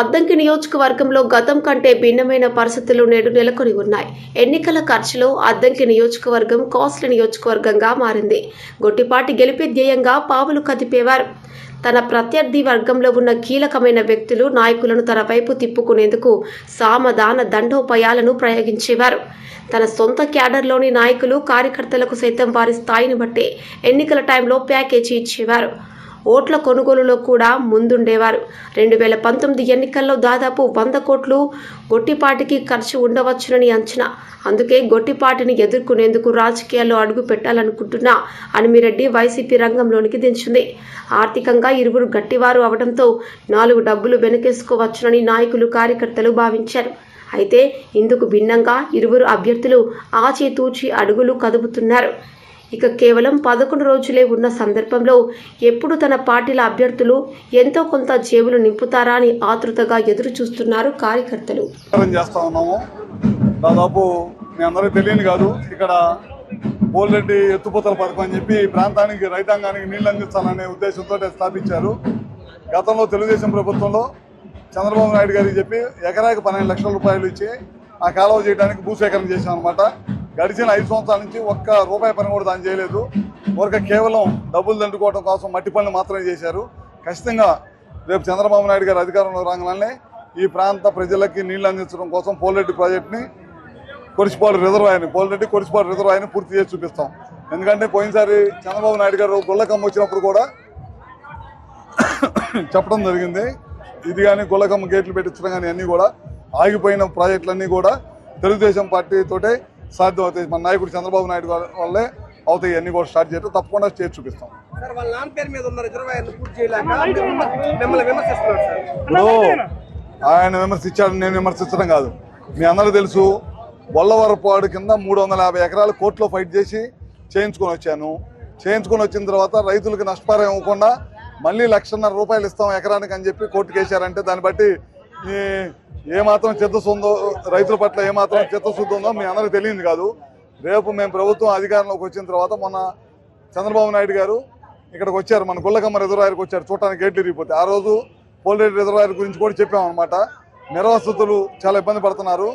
అద్దంకి నియోజకవర్గంలో గతం కంటే భిన్నమైన పరిస్థితులు నేడు నెలకొని ఉన్నాయి. ఎన్నికల ఖర్చులో అద్దంకి నియోజకవర్గం కాస్ట్లీ నియోజకవర్గంగా మారింది. గొట్టిపాటి గెలిపే ధ్యేయంగా పావులు కదిపేవారు. తన ప్రత్యర్థి వర్గంలో ఉన్న కీలకమైన వ్యక్తులు నాయకులను తన వైపు తిప్పుకునేందుకు సామధాన దండోపాయాలను ప్రయోగించేవారు. తన సొంత క్యాడర్లోని నాయకులు కార్యకర్తలకు సైతం వారి స్థాయిని బట్టి ఎన్నికల టైంలో ప్యాకేజీ ఇచ్చేవారు. ఓట్ల కొనుగోలులో కూడా ముందుండేవారు. రెండు వేల పంతొమ్మిది ఎన్నికల్లో దాదాపు వంద కోట్లు గొట్టిపాటికి ఖర్చు ఉండవచ్చునని అంచనా. అందుకే గొట్టిపాటిని ఎదుర్కొనేందుకు రాజకీయాల్లో అడుగు పెట్టాలనుకుంటున్న అనిమిరెడ్డి వైసీపీ రంగంలోనికి దించింది. ఆర్థికంగా ఇరువురు గట్టివారు అవడంతో నాలుగు డబ్బులు వెనకేసుకోవచ్చునని నాయకులు కార్యకర్తలు భావించారు. అయితే ఇందుకు భిన్నంగా ఇరువురు అభ్యర్థులు ఆచితూచి అడుగులు కదుపుతున్నారు. ఇక కేవలం పదకొండు రోజులే ఉన్న సందర్భంలో ఎప్పుడు తన పార్టీల అభ్యర్థులు ఎంతో కొంత జేబులు నింపుతారా అని ఆతృతగా ఎదురు చూస్తున్నారు కార్యకర్తలు ఉన్నాము. దాదాపు మీ అందరూ తెలియని కాదు. ఇక్కడ పోలరెడ్డి ఎత్తుపోతల పథకం అని చెప్పి ప్రాంతానికి రైతాంగానికి నీళ్ళు అందించాలనే ఉద్దేశంతో స్థాపించారు. గతంలో తెలుగుదేశం ప్రభుత్వంలో చంద్రబాబు నాయుడు గారికి చెప్పి ఎకరాకి పన్నెండు లక్షల రూపాయలు ఇచ్చి ఆ కాలువ చేయడానికి భూసేకరణ చేశాం అనమాట గడిచిన ఐదు సంవత్సరాల నుంచి ఒక్క రూపాయి పని కూడా దాని చేయలేదు. ఊరక కేవలం డబ్బులు దండుకోవడం కోసం మట్టి పనులు మాత్రమే చేశారు. ఖచ్చితంగా రేపు చంద్రబాబు నాయుడు గారు అధికారంలో రాగానే ఈ ప్రాంత ప్రజలకి నీళ్ళు అందించడం కోసం పోలరెడ్డి ప్రాజెక్ట్ని కొరిసిపాడు రిజర్వాయర్ని పోలరెడ్డి కొరిసిపాడు రిజర్వాయర్ని పూర్తి చేసి చూపిస్తాం. ఎందుకంటే పోయినసారి చంద్రబాబు నాయుడు గారు గుళ్ళకమ్మ వచ్చినప్పుడు కూడా చెప్పడం జరిగింది. ఇది కానీ గుళ్ళకమ్మ గేట్లు పెట్టించడం కానీ అన్నీ కూడా ఆగిపోయిన ప్రాజెక్టులన్నీ కూడా తెలుగుదేశం పార్టీతోటే సాధ్యం అవుతాయి మన నాయకుడు చంద్రబాబు నాయుడు వల్లే అవుతాయి. అన్నీ కూడా స్టార్ట్ చేయడం తప్పకుండా చేసి చూపిస్తాం. ఇప్పుడు ఆయన విమర్శించాడు నేను విమర్శించడం కాదు. మీ అందరూ తెలుసు వల్లవరపాడు కింద మూడు వందల యాభై ఎకరాలు కోర్టులో ఫైట్ చేసి చేయించుకొని వచ్చాను. చేయించుకొని వచ్చిన తర్వాత రైతులకు నష్టపరిహారం ఇవ్వకుండా మళ్ళీ లక్షన్నర రూపాయలు ఇస్తాం ఎకరానికి అని చెప్పి కోర్టుకు వేశారంటే దాన్ని బట్టి ఏమాత్రం చిత్తశుద్ధో రైతుల పట్ల ఏమాత్రం చిత్తశుద్ధి ఉందో మీ అందరికీ తెలియదు కాదు. రేపు మేము ప్రభుత్వం అధికారంలోకి వచ్చిన తర్వాత మొన్న చంద్రబాబు నాయుడు గారు ఇక్కడికి వచ్చారు. మన గుల్లకమ్మ రిజర్వాయర్కి వచ్చారు. చూడటానికి గేట్లు ఇరిగిపోతే ఆ రోజు పోలేరు రిజర్వాయర్ గురించి కూడా చెప్పామన్నమాట నిర్వాసితులు చాలా ఇబ్బంది పడుతున్నారు.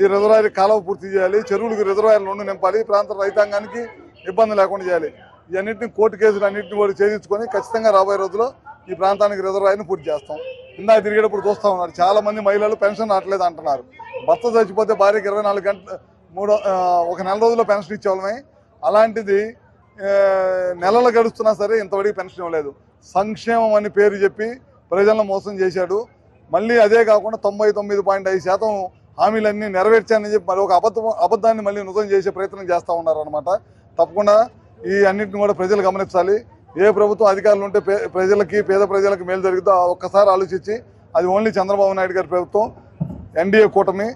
ఈ రిజర్వాయర్ కాలువ పూర్తి చేయాలి. చెరువులకు రిజర్వాయర్లు నుండి నింపాలి. ప్రాంత రైతాంగానికి ఇబ్బంది లేకుండా చేయాలి. ఇవన్నింటిని కోర్టు కేసులు అన్నింటిని కూడా చేయించుకొని ఖచ్చితంగా రాబోయే రోజుల్లో ఈ ప్రాంతానికి రిజర్వాయర్ని పూర్తి చేస్తాం. ఇందాక తిరిగేటప్పుడు చూస్తూ ఉన్నారు. చాలా మంది మహిళలు పెన్షన్ రావట్లేదు అంటున్నారు. భర్త చచ్చిపోతే భార్యకి ఇరవై నాలుగు గంటల మూడో ఒక నెల రోజుల్లో పెన్షన్ ఇచ్చేవాళ్ళమే. అలాంటిది నెలలు గడుస్తున్నా సరే ఇంతవరకు పెన్షన్ ఇవ్వలేదు. సంక్షేమం అని పేరు చెప్పి ప్రజలను మోసం చేశాడు. మళ్ళీ అదే కాకుండా తొంభై తొమ్మిది పాయింట్ ఐదు శాతం హామీలన్నీ నెరవేర్చానని చెప్పి మరి ఒక అబద్ధం అబద్ధాన్ని మళ్ళీ నృతం చేసే ప్రయత్నం చేస్తూ ఉన్నారు అనమాట తప్పకుండా ఈ అన్నింటిని కూడా ప్రజలు గమనించాలి. ఏ ప్రభుత్వం అధికారులు ఉంటే ప్రజలకి పేద ప్రజలకు మేలు జరుగుతుందో ఒక్కసారి ఆలోచించి అది ఓన్లీ చంద్రబాబు నాయుడు గారి ప్రభుత్వం ఎన్డీఏ కూటమి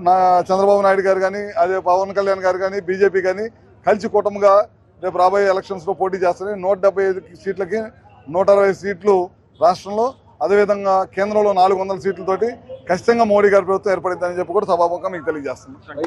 నా చంద్రబాబు నాయుడు గారు కానీ అదే పవన్ కళ్యాణ్ గారు కానీ బీజేపీ కానీ కలిసి కూటమిగా రేపు రాబోయే ఎలక్షన్స్లో పోటీ చేస్తారని నూట డెబ్బై ఐదు సీట్లకి నూట అరవై సీట్లు రాష్ట్రంలో అదేవిధంగా కేంద్రంలో నాలుగు వందల సీట్లతోటి ఖచ్చితంగా మోడీ గారి ప్రభుత్వం ఏర్పడిందని చెప్పి కూడా సభాముఖం మీకు తెలియజేస్తుంది